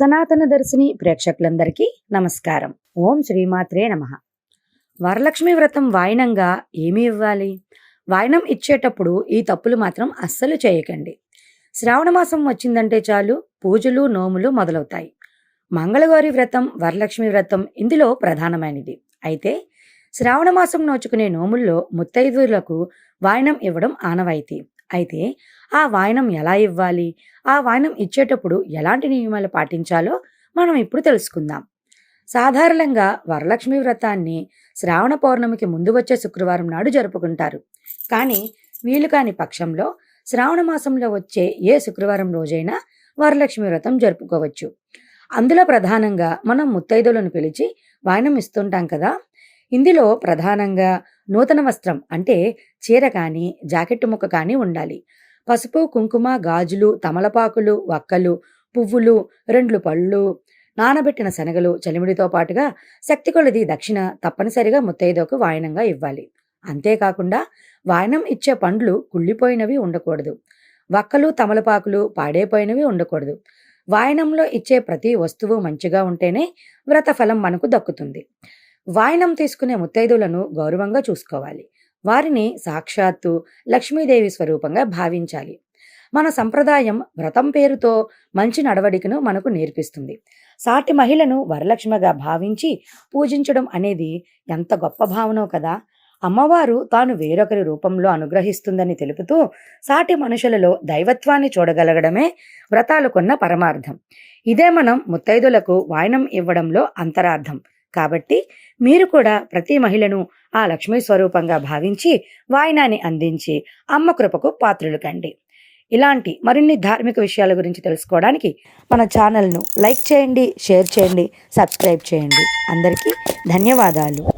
సనాతన దర్శిని ప్రేక్షకులందరికీ నమస్కారం. ఓం శ్రీమాత్రే నమ. వరలక్ష్మి వ్రతం వాయినంగా ఏమి ఇవ్వాలి? వాయినం ఇచ్చేటప్పుడు ఈ తప్పులు మాత్రం అస్సలు చేయకండి. శ్రావణ మాసం వచ్చిందంటే చాలు పూజలు నోములు మొదలవుతాయి. మంగళగౌరి వ్రతం వరలక్ష్మి వ్రతం ఇందులో ప్రధానమైనది. అయితే శ్రావణ మాసం నోచుకునే నోముల్లో ముత్తైదులకు వాయనం ఇవ్వడం ఆనవాయితీ. అయితే ఆ వాయనం ఎలా ఇవ్వాలి? ఆ వాయనం ఇచ్చేటప్పుడు ఎలాంటి నియమాలు పాటించాలో మనం ఇప్పుడు తెలుసుకుందాం. సాధారణంగా వరలక్ష్మి వ్రతాన్ని శ్రావణ పౌర్ణమికి ముందు వచ్చే శుక్రవారం నాడు జరుపుకుంటారు. కానీ వీలు కాని పక్షంలో శ్రావణ మాసంలో వచ్చే ఏ శుక్రవారం రోజైనా వరలక్ష్మి వ్రతం జరుపుకోవచ్చు. అందులో ప్రధానంగా మనం ముత్తైదులను పిలిచి వాయనం ఇస్తుంటాం కదా! ఇందులో ప్రధానంగా నూతన వస్త్రం అంటే చీర కానీ జాకెట్టు ముక్క కానీ ఉండాలి. పసుపు కుంకుమ గాజులు తమలపాకులు వక్కలు పువ్వులు రెండు పళ్ళు నానబెట్టిన శనగలు చలిమిడితో పాటుగా శక్తి కొలది దక్షిణ తప్పనిసరిగా ముత్తైదోకు వాయనంగా ఇవ్వాలి. అంతేకాకుండా వాయనం ఇచ్చే పండ్లు కుళ్ళిపోయినవి ఉండకూడదు. వక్కలు తమలపాకులు పాడైపోయినవి ఉండకూడదు. వాయనంలో ఇచ్చే ప్రతి వస్తువు మంచిగా ఉంటేనే వ్రతఫలం మనకు దక్కుతుంది. వాయనం తీసుకునే ముత్తైదులను గౌరవంగా చూసుకోవాలి. వారిని సాక్షాత్తు లక్ష్మీదేవి స్వరూపంగా భావించాలి. మన సంప్రదాయం వ్రతం పేరుతో మంచి నడవడికను మనకు నేర్పిస్తుంది. సాటి మహిళను వరలక్ష్మిగా భావించి పూజించడం అనేది ఎంత గొప్ప భావనో కదా! అమ్మవారు తాను వేరొకరి రూపంలో అనుగ్రహిస్తుందని తెలుపుతూ సాటి మనుషులలో దైవత్వాన్ని చూడగలగడమే వ్రతాలు కొన్న పరమార్థం. ఇదే మనం ముత్తైదులకు వాయనం ఇవ్వడంలో అంతరార్థం. కాబట్టి మీరు కూడా ప్రతి మహిళను ఆ లక్ష్మీ స్వరూపంగా భావించి వాయినాన్ని అందించి అమ్మ కృపకు పాత్రులు కండి. ఇలాంటి మరిన్ని ధార్మిక విషయాల గురించి తెలుసుకోవడానికి మన ఛానల్ను లైక్ చేయండి షేర్ చేయండి సబ్స్క్రైబ్ చేయండి. అందరికీ ధన్యవాదాలు.